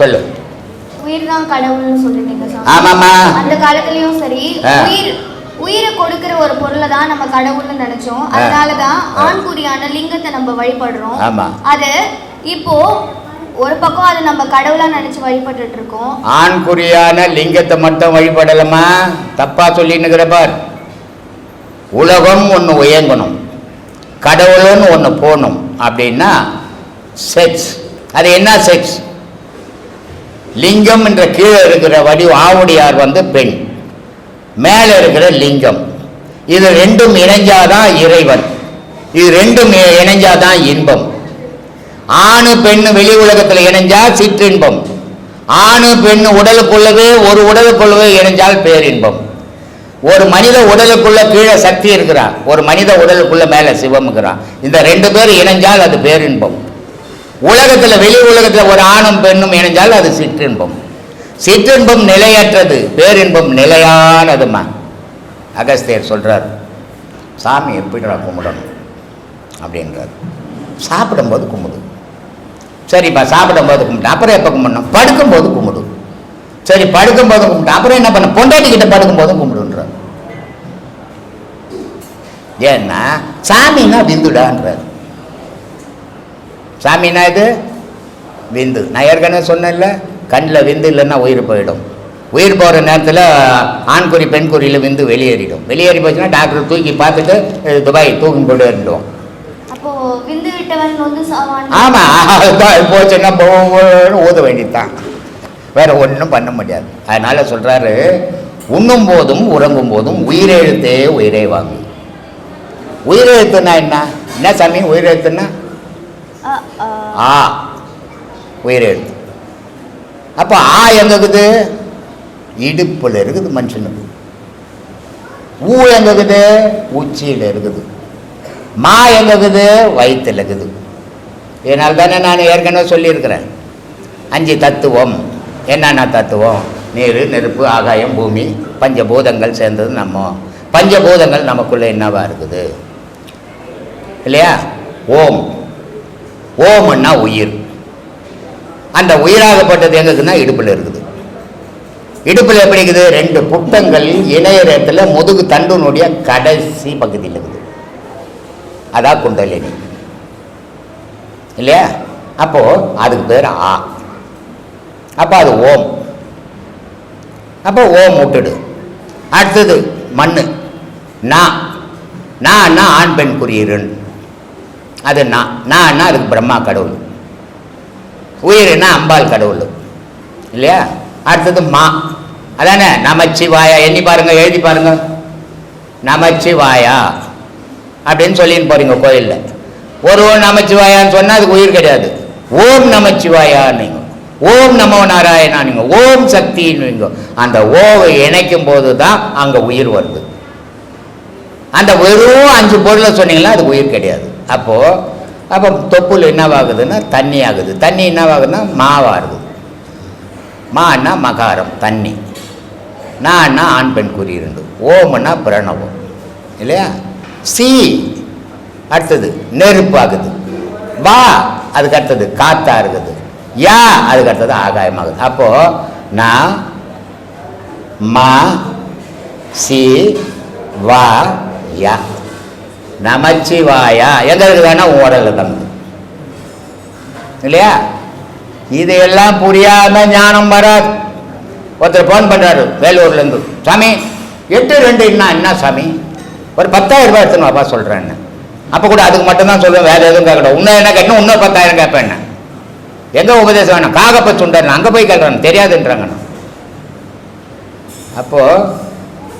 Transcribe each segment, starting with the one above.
சொல்லு. உயிர் தான் கடவுள்னு சொல்லிட்டீங்க சாமி? ஆமாம்மா. அந்த காலத்துலயும் சரி. உயிர் உயிரை கொடுக்கிற ஒரு பொருளை தான் நம்ம கடவுள்னு நினைச்சோம். அதனால தான் ஆண்குறியான லிங்கத்தை நம்ம வழிபடுறோம். அது இப்போ ஒரு பக்கம் அது நம்ம கடவுளா நினைச்சு வழிபட்டுட்டு இருக்கோம். ஆண் குறியான லிங்கத்தை மட்டும் வழிபடலாமா தப்பா சொல்லின்னுக்கிற பார். உலகம் ஒன்று உயங்கணும். கடவுள்னு ஒன்று போகணும் அப்படின்னா செக்ஸ். அது என்ன செக்ஸ்? லிங்கம் என்ற கீழே இருக்கிற வடி ஆவுடையார் வந்து பெண். மேலே இருக்கிற லிங்கம். இது ரெண்டும் இணைஞ்சாதான் இறைவன். இது ரெண்டும் இணைஞ்சாதான் இன்பம். ஆணு பெண்ணு வெளி உலகத்தில் இணைஞ்சா சிற்றின்பம். ஆணு பெண்ணு உடலுக்குள்ளவே ஒரு உடலுக்குள்ளவே இணைஞ்சால் பேரின்பம். ஒரு மனித உடலுக்குள்ள கீழே சக்தி இருக்கிறான். ஒரு மனித உடலுக்குள்ள மேலே சிவம் இருக்கிறான். இந்த ரெண்டு பேர் இணைஞ்சால் அது பேரின்பம். உலகத்தில் வெளி உலகத்தில் ஒரு ஆணும் பெண்ணும் இணைஞ்சால் அது சிற்றின்பம். சிற்றின்பம் நிலையற்றது பேரின்பம் நிலையானதுமா? அகஸ்தியர் சொல்கிறார் சாமி எப்படிடா கும்பிடணும்? அப்படின்றார். சாப்பிடும்போது கும்பிடு. சரிப்பா சாப்பிடும்போது கும்பிட்டு அப்புறம் எப்போ கும்பிடணும்? படுக்கும்போது கும்பிடு. சரி படுக்கும்போது கும்பிட்டு அப்புறம் என்ன பண்ண? பொண்டாட்டிக்கிட்ட படுக்கும்போது கும்பிடுன்றார். ஏன்னா சாமின்னா விந்துடான்றார். சாமின்னா இது? விந்து. நான் ஏற்கனவே சொன்னேன்ல கண்ணில் விந்து இல்லைன்னா உயிர் போயிடும். உயிர் போகிற நேரத்தில் ஆண்குறி பெண்குறியில் விந்து வெளியேறிடும். வெளியேறி போச்சுன்னா டாக்டர் தூக்கி பார்த்துட்டு "இது துபாய் தூக்கி போட்டு சாவான். ஆமாம் போச்சுன்னா ஊத வேண்டியதுதான். வேற ஒன்றும் பண்ண முடியாது. அதனால சொல்றாரு உண்ணும் போதும் உறங்கும் போதும் உயிரெழுத்தே உயிரை வாங்கு. உயிரெழுத்துனா என்ன? என்ன சாமி உயிரெழுத்துன்னா அ, அ. ஆ உயிரெழுத்து அப்போ ஆ எங்க இருக்குது? இடுப்பில் இருக்குது மனுஷனுக்கு. ஊ எங்க இருக்குது? உச்சியில் இருக்குது. மா எங்க இருக்குது? வயிற்றுல இருக்குது. இதனால் தானே நான் ஏற்கனவே சொல்லியிருக்கிறேன். அஞ்சு தத்துவம். என்னென்ன தத்துவம்? நீர் நெருப்பு ஆகாயம் பூமி பஞ்சபூதங்கள் சேர்ந்தது நம்ம. பஞ்சபூதங்கள் நமக்குள்ளே என்னவாக இருக்குது? இல்லையா? ஓம். ஓம்னா உயிர். அந்த உயிராகப்பட்டது எங்க இருக்குன்னா இடுப்பில் இருக்குது. இடுப்பில் எப்படி இருக்குது? ரெண்டு புட்டங்கள் இணையற இடத்துல முதுகு தண்டுனுடைய கடைசி பகுதியில் இருக்குது. அதான் குண்டலினி. இல்லையா? அப்போது அதுக்கு பேர் ஆ. அப்போ அது ஓம். அப்போ ஓம் விட்டுடு அடுத்தது மண் நான் நான் ஆண் பெண் குறியீருன்னு அது நான் நான்னா அதுக்கு பிரம்மா கடவுள். உயிர்னா அம்பாள் கடவுள். இல்லையா? அடுத்தது மா. அதானே? நமச்சிவாயா. எண்ணி பாருங்க எழுதி பாருங்க. நமச்சிவாயா. அப்படின்னு சொல்லின்னு போறீங்க கோயிலில். ஒரு ஓம் நமச்சிவாயான்னு சொன்னால் அதுக்கு உயிர் கிடையாது. ஓம் நமச்சிவாயான்னு ஓம் நமோ நாராயணானுங்க ஓம் சக்தின்னு அந்த ஓவை இணைக்கும் போது தான் அங்கே உயிர் வருது. அந்த வெறும் அஞ்சு பொருளை சொன்னீங்கன்னா அதுக்கு உயிர் கிடையாது. அப்போது அப்போ தொப்புள் என்னவாகுதுன்னா தண்ணி ஆகுது தண்ணி என்னவாகுதுன்னா மாவாகுது மான்னா மகாரம் தண்ணி. நான்னா ஆண் பெண் கூறியிருந்து இரண்டு. ஓம்னா பிரணவம். இல்லையா? சி அடுத்தது நெருப்பாகுது. வா அதுக்கு அடுத்தது காத்தா இருக்குது. யா அதுக்கு அடுத்தது ஆகாயமாகுது. அப்போது நான் மா சி வா யா. நமச்சிவாயா. எங்க இருக்குதானா உடல்ல தம்பி இல்லையா? இதையெல்லாம் புரியாம ஞானம் வராது. ஒருத்தர் ஃபோன் பண்றாரு வேலூர்ல இருந்து. சாமி எட்டு ரெண்டு என்ன என்ன சாமி? ஒரு பத்தாயிரம் ரூபாய் எடுத்துன்னு அப்பா சொல்றேன்னு அப்போ கூட அதுக்கு மட்டும்தான் சொல்லுவேன் வேற எதுவும் கேட்கணும் இன்னும் என்ன கேட்கணும் இன்னும் பத்தாயிரம் கேட்பேன் என்ன. எங்க உபதேசம் வேணும்? காகப்ப சுண்டர் அங்க போய் கேட்கறேன். தெரியாதுன்றாங்க. அப்போது அப்போ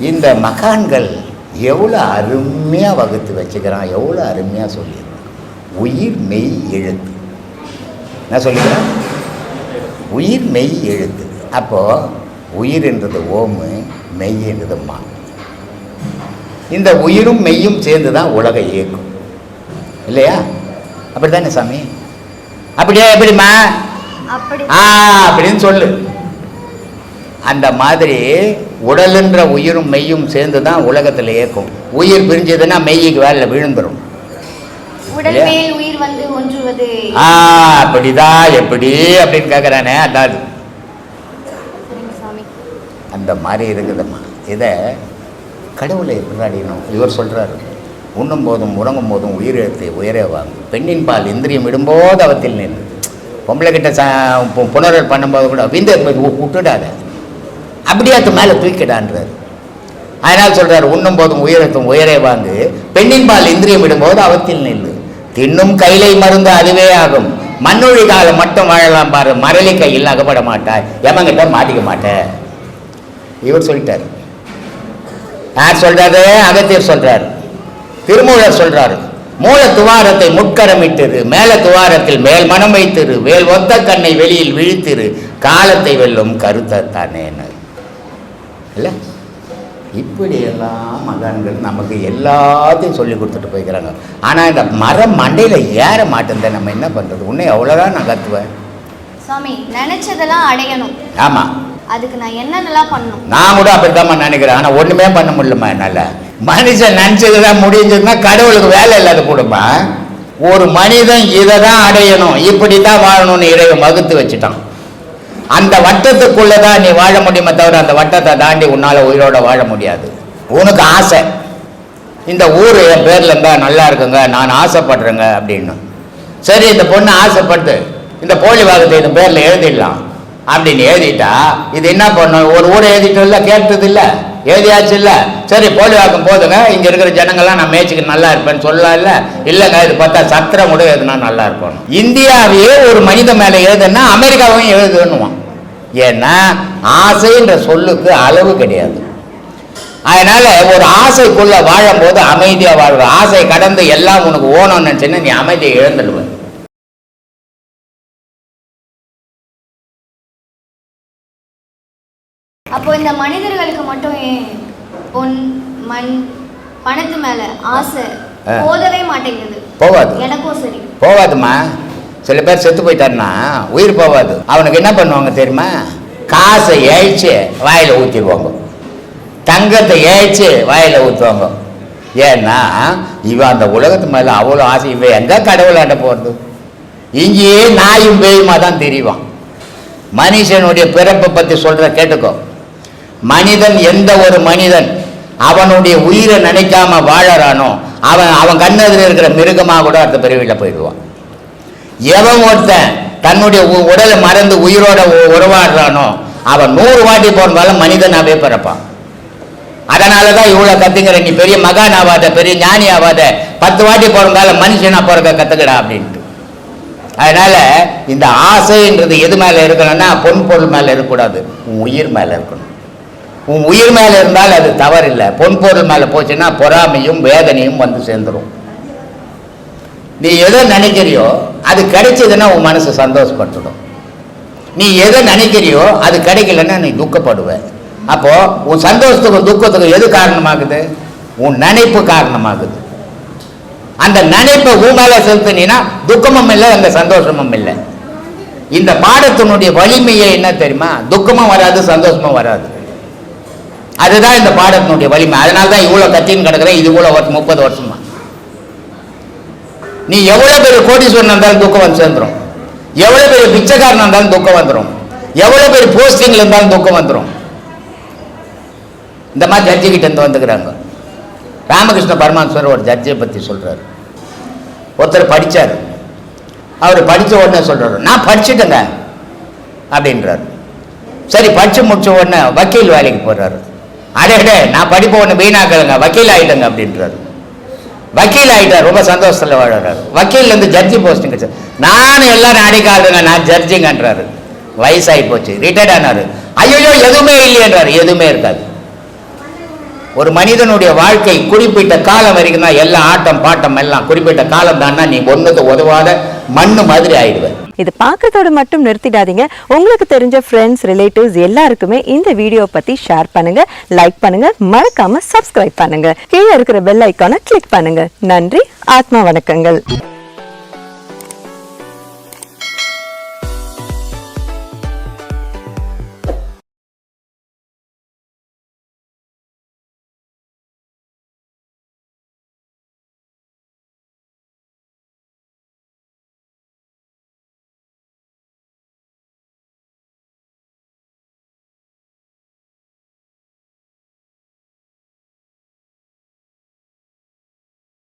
இந்த மகான்கள் எவ்வளோ அருமையாக வகுத்து வச்சுக்கிறான் எவ்வளோ அருமையாக சொல்லிடுறான் உயிர் மெய் எழுத்து. என்ன சொல்லிக்கிறேன்? உயிர் மெய் எழுத்து. அப்போ உயிர் என்றது ஓமு மெய் என்றது மா. இந்த உயிரும் மெய்யும் சேர்ந்து தான் உலகை இயக்கும். இல்லையா? அப்படித்தானே சாமி? அப்படியா எப்படிம்மா? அப்படி. ஆ அப்படின்னு சொல்லு. அந்த மாதிரி உடலுன்ற உயிரும் மெய்யும் சேர்ந்து தான் உலகத்தில் இயக்கும் உயிர் பிரிஞ்சதுன்னா மெய்யுக்கு வேலை விழுந்துடும் ஆ அப்படிதான் எப்படி அப்படின்னு கேட்குறானே அதான். அது. சரிங்க சாமி. அந்த மாதிரி இருக்குதும்மா. இதை கடவுளை எப்படி அடையணும் இவர் சொல்கிறாரு உண்ணும் போதும் உறங்கும் போதும் உயிரெழுத்து உயரே வாங்கும். பெண்ணின் பால் இந்திரியம் விடும்போது அவத்தில் நின்று. பொம்பளை கிட்ட ச பு- புணரல் பண்ணும்போது கூட விந்து விட்டுடாத அப்படியே அது மேலே தூக்கிடான்றார். அதனால் சொல்கிறார் உண்ணும் போதும் உயிரத்தும் உயரே வாங்கு. பெண்ணின் பால் இந்திரியம் விடும்போது அவத்தில் நில்லு. தின்னும் கையிலை மருந்து அதுவே ஆகும். மண்ணொழி காலம் மட்டும் வாழலாம் பாரு. மரளி கையில் அகப்பட மாட்டாய். எமங்கிட்ட மாட்டிக்க மாட்டேன் இவர் சொல்லிட்டார். யார் சொல்றாரு அகத்தியர் சொல்றார். திருமூலர் சொல்றாரு. மூல துவாரத்தை முட்கரமிட்டிரு மேல துவாரத்தில் மேல் மனம் வைத்திரு. வேல் ஒத்த கண்ணை வெளியில் விழித்திரு. காலத்தை வெல்லும் கருத்தத்தானேன்னு. இல்ல? இப்படியெல்லாம் மகான்கள் நமக்கு எல்லாத்தையும் சொல்லி கொடுத்துட்டு போய்க்கிறாங்க. ஆனால் இந்த மரம் மண்டையில் ஏற மாட்டேன் நம்ம என்ன பண்ணுறது உன்னை எவ்வளோதான் நான் கத்துவேன்? சாமி நினைச்சதெல்லாம் அடையணும். ஆமாம் அதுக்கு நான் என்னென்னலாம் பண்ணணும்? நான் கூட அப்படித்தாம்மா நினைக்கிறேன். ஆனால் ஒன்றுமே பண்ண முடியலம்மா என்னால். மனுஷன் நினச்சதுதான் முடிஞ்சதுன்னா கடவுளுக்கு வேலை இல்லாத கூடமா ஒரு மனிதன் இதை தான் அடையணும். இப்படி தான் வாழணும்னு இறைவன் வகுத்து வச்சுட்டான். அந்த வட்டத்துக்குள்ளே தான் நீ வாழ முடியுமே தவிர அந்த வட்டத்தை தாண்டி உன்னால் உயிரோட வாழ முடியாது. உனக்கு ஆசை. இந்த ஊர் என் பேரில் இருந்தால் நல்லா இருக்குங்க நான் ஆசைப்படுறேங்க அப்படின்னு. சரி இந்த பொண்ணு ஆசைப்பட்டு இந்த போலி வாகத்தை இந்த பேரில் எழுதிடலாம். அப்படின்னு எழுதிட்டா இது என்ன பண்ணும்? ஒரு ஊரை எழுதிட்டு இல்லை கேட்டது இல்லை எழுதியாச்சு இல்லை சரி போலி வாக்கம் போதுங்க. இங்கே இருக்கிற ஜனங்கள்லாம் நான் மேய்ச்சிக்கு நல்லா இருப்பேன்னு சொல்லலாம் இல்லை இல்லைங்க இது பார்த்தா சத்திரம் கூட எழுதுனா நல்லா இருக்கணும் இந்தியாவையே ஒரு மனித மேலே எழுதுன்னா அமெரிக்காவையும் எழுதுன்னுவான். ஏன்னா ஆசைன்ற சொல்லுக்கு அளவு கிடையாது. அதனால ஒரு ஆசைக்குள்ள வாழும்போது அமைதியாக வாழ்வ. ஆசை கடந்து எல்லாம் உனக்கு ஓணும்னு நினச்சின்னு நீ அமைதியை இழந்துடுவ. அப்போ இந்த மனிதர்களுக்கு மட்டும் பொன் மண் பணத்து மேல ஆசை. போதவே மாட்டேங்குது. போவாது எனக்கும் சரி. போவாதுமா சில பேர் செத்து போயிட்டாருன்னா உயிர் போவாது அவனுக்கு என்ன பண்ணுவாங்க தெரியுமா? காசை ஏழிச்சு வாயில ஊத்திடுவாங்க. தங்கத்தை ஏழிச்சு வாயில ஊற்றுவாங்க ஏன்னா இவன் அந்த உலகத்து மேல அவ்வளோ ஆசை. இவன் எங்க கடவுளாண்ட போறது? இங்கேயே நாயும் பேயுமா தான் தெரியும் மனுஷனுடைய பிறப்பை பத்தி சொல்ற கேட்டுக்கோ. மனிதன் எந்த ஒரு மனிதன் அவனுடைய உயிரை நினைக்காம வாழறானோ அவன் அவன் கண்ணதில் இருக்கிற மிருகமாக கூட அடுத்த பிறவியில் போயிடுவான். எவன் ஒருத்தன் தன்னுடைய உ- உடலை மறந்து உயிரோட உறவாடுறானோ அவன் நூறு வாட்டி போனாலும் மனிதனாகவே பிறப்பான். அதனால தான் இவ்வளோ கத்துக்கிற நீ பெரிய மகான் ஆகாத பெரிய ஞானி ஆகாத பத்து வாட்டி பிறந்தாலும் மனுஷனாக பிறக்க கற்றுக்கடா அப்படின்ட்டு. அதனால இந்த ஆசைன்றது எது மேலே இருக்கணும்னா பொன் பொருள் மேலே இருக்கக்கூடாது உன் உயிர் மேலே இருக்கணும். உன் உயிர் மேலே இருந்தால் அது தவறில்லை. பொன் பொருள் மேலே போச்சுன்னா பொறாமையும் வேதனையும் வந்து சேர்ந்துடும் நீ எதை நினைக்கிறியோ அது கிடைச்சதுன்னா உன் மனசு சந்தோஷப்பட்டுடும். நீ எதை நினைக்கிறியோ அது கிடைக்கலன்னா நீ துக்கப்படுவ. அப்போது உன் சந்தோஷத்துக்கும் துக்கத்துக்கும் எது காரணமாகுது? உன் நினைப்பு காரணமாகுது. அந்த நினைப்பை உன் மேலே செலுத்தினா துக்கமும் இல்லை அந்த சந்தோஷமும் இல்லை. இந்த பாடத்தினுடைய வலிமையே என்ன தெரியுமா? துக்கமும் வராது சந்தோஷமும் வராது. அதுதான் இந்த பாடத்தினுடைய வலிமை. அதனால தான் இவ்வளோ கத்தின்னு கிடக்குறேன் இது இவ்வளோ வருஷம் முப்பது வருஷமா. நீ எவ்வளவு பெரிய கோடீஸ்வரன் இருந்தாலும் துக்கம் வந்து சேர்ந்துடும் எவ்வளவு பெரிய பிச்சைக்காரன் இருந்தாலும் துக்கம் வந்துடும் எவ்வளவு பெரிய போஸ்டிங்கில் இருந்தாலும் துக்கம் வந்துடும் இந்த மாதிரி ஜட்ஜி கிட்ட இருந்து வந்துக்கிறாங்க. ராமகிருஷ்ண பரமாஸ்வரர் ஒரு ஜட்ஜியை பத்தி சொல்றாரு. ஒருத்தர் படிச்சார். அவர் படித்த உடனே சொல்றாரு நான் படிச்சுட்டேங்க. அப்படின்றாரு. சரி படிச்சு முடிச்ச உடனே வக்கீல் வேலைக்கு போடுறாரு அடே அடே நான் படிப்பு ஒன்று வீணாக்கலுங்க வக்கீல் ஆயிட்டேங்க அப்படின்றாரு. வக்கீல் ஆகிட்டார் ரொம்ப சந்தோஷத்தில் வாழறாரு. வக்கீல்லேருந்து ஜட்ஜி போஸ்டிங் கிடைச்சது நானும் எல்லாம் அடிக்காதுங்க நான் ஜட்ஜிங்கன்றாரு வயசாகி போச்சு. ரிட்டையர்ட் ஆனாரு. ஐயோ எதுவுமே இல்லையன்றார். எதுவுமே இருக்காது. ஒரு மனிதனுடைய வாழ்க்கை குறிப்பிட்ட காலம் வரைக்கும் தான் எல்லாம் ஆட்டம் பாட்டம் எல்லாம் குறிப்பிட்ட காலம் தான்னா நீ ஒன்றுக்கு உதவாத மண்ணு மாதிரி ஆயிடுவேன் இது பார்க்கறதோட மட்டும் நிறுத்திடாதீங்க. உங்களுக்கு தெரிஞ்ச ஃப்ரெண்ட்ஸ் ரிலேட்டிவ்ஸ் எல்லாருக்குமே இந்த வீடியோ பத்தி ஷேர் பண்ணுங்க லைக் பண்ணுங்க மறக்காம சப்ஸ்கிரைப் பண்ணுங்க. கீழே இருக்கிற பெல் ஐக்கானை கிளிக் பண்ணுங்க. நன்றி ஆத்மா வணக்கங்கள்.